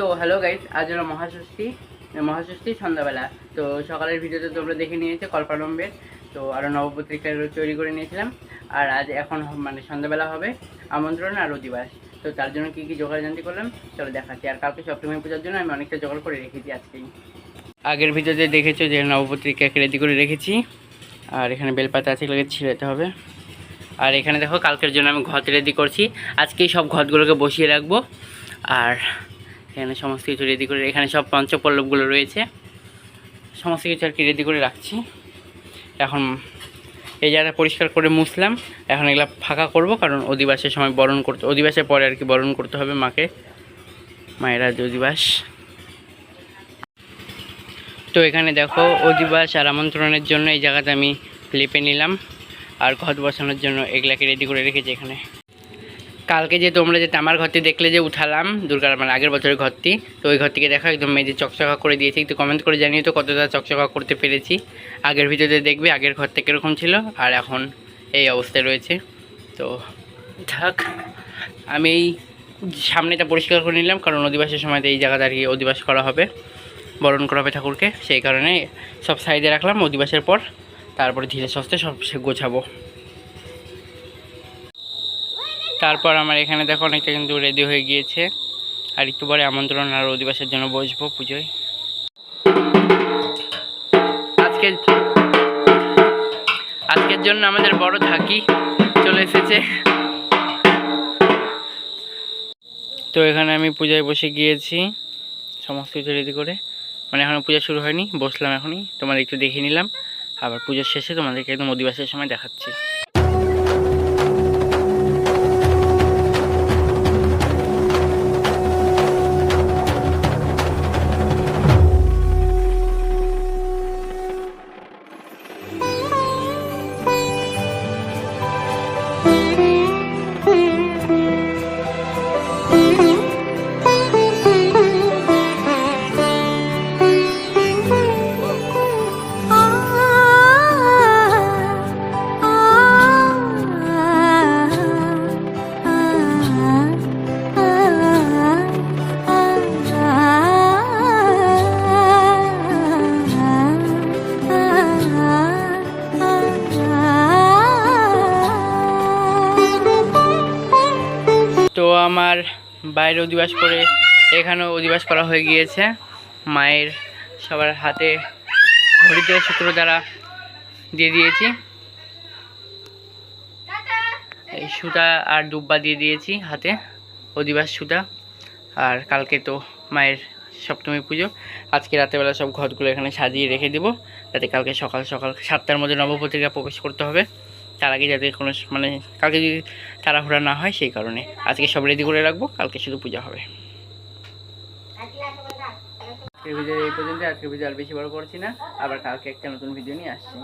তো hello guys আজ হলো মহাষষ্ঠী মহাষষ্ঠী সন্ধ্যাবেলা। তো সকালের ভিডিওতে তোমরা দেখে নিয়েছে কল্পানম্বের তো আরও নবপত্রিকা তৈরি করে নিয়েছিলাম। আর আজ এখন মানে সন্ধ্যাবেলা হবে আমন্ত্রণ আর অধিবাস। তো তার জন্য কী কী জোগাড় জানতে করলাম, চলো দেখাচ্ছি। আর কালকে সপ্তমী পূজার জন্য আমি অনেকটা জোগাড় করে রেখেছি আজকেই। আগের ভিডিওতে দেখেছ যে নবপত্রিকা রেডি করে রেখেছি। আর এখানে বেলপাতা আছে, এগুলোকে ছিঁড়াতে হবে। আর এখানে দেখো, কালকের জন্য আমি ঘট রেডি করছি। আজকেই সব ঘটগুলোকে বসিয়ে রাখব। আর এখানে সমস্ত কিছু রেডি করে, এখানে সব পঞ্চপল্লবগুলো রয়েছে। সমস্ত কিছু আর কি রেডি করে রাখছি। এখন এই জায়গাটা পরিষ্কার করে মুছলাম। এখন এগুলো ফাঁকা করব, কারণ অধিবাসের সময় বরণ করতে, অধিবাসের পরে আর কি বরণ করতে হবে মাকে। মায়ের অধিবাস। তো এখানে দেখো অধিবাস আর আমন্ত্রণের জন্য এই জায়গাটা আমি লেপে নিলাম। আর ঘট বসানোর জন্য এগুলাকে রেডি করে রেখেছি এখানে। কালকে যে তোমরা যে তামার ঘরটি দেখলে যে উঠালাম, দুর্গার মানে আগের বছরের ঘরটি, তো ওই ঘরটিকে দেখো, একদম মেজে চকচকা করে দিয়েছি। একটু কমেন্ট করে জানিয়ে তো কতটা চকচকা করতে পেরেছি। আগের ভিডিওতে দেখবে আগের ঘরটা কীরকম ছিল, আর এখন এই অবস্থায় রয়েছে। তো থাক, আমি এই সামনেটা পরিষ্কার করে নিলাম, কারণ অধিবাসের সময় তো এই জায়গাটা আর কি অধিবাস করা হবে, বরণ করা হবে ঠাকুরকে। সেই কারণে সব সাইডে রাখলাম, অধিবাসের পর তারপরে ধীরে সস্তে সব গোছাবো। তারপর আমার এখানে দেখো অনেকটা কিন্তু রেডি হয়ে গিয়েছে। আর একটু পরে আমন্ত্রণ আর অধিবাসের জন্য বসবো পুজোয়। আজকে আজকের জন্য আমাদের বড় থাকি চলে এসেছে। তো এখানে আমি পূজায় বসে গিয়েছি, সমস্ত কিছু রেডি করে। মানে এখনও পূজা শুরু হয়নি, বসলাম এখনই। তোমাদের একটু দেখিয়ে নিলাম। আবার পুজোর শেষে তোমাদেরকে একদম অধিবাসের সময় দেখাচ্ছি। আমার বাইরে অধিবাস করে এখানেও অধিবাস করা হয়ে গিয়েছে। মায়ের সবার হাতে হরিদ্র সূত্র দ্বারা দিয়ে দিয়েছি। এই সুতা আর দুব্বা দিয়ে দিয়েছি হাতে, অধিবাস সুতা। আর কালকে তো মায়ের সপ্তমী পুজো। আজকে রাতেরবেলা সব ঘরগুলো এখানে সাজিয়ে রেখে দেবো। যাতে কালকে সকাল সকাল সাতটার মধ্যে নবপত্রিকা প্রবেশ করতে হবে। তার আগে যাতে কোনো মানে কালকে যদি তাড়াহুড়া না হয় সেই কারণে। আজকে সব রেডি করে রাখব, কালকে শুধু পূজা হবে। এই পর্যন্ত আজকের ভিডিও আর বেশি বড় করছি না, আবার কালকে একটা নতুন ভিডিও নিয়ে আসছি।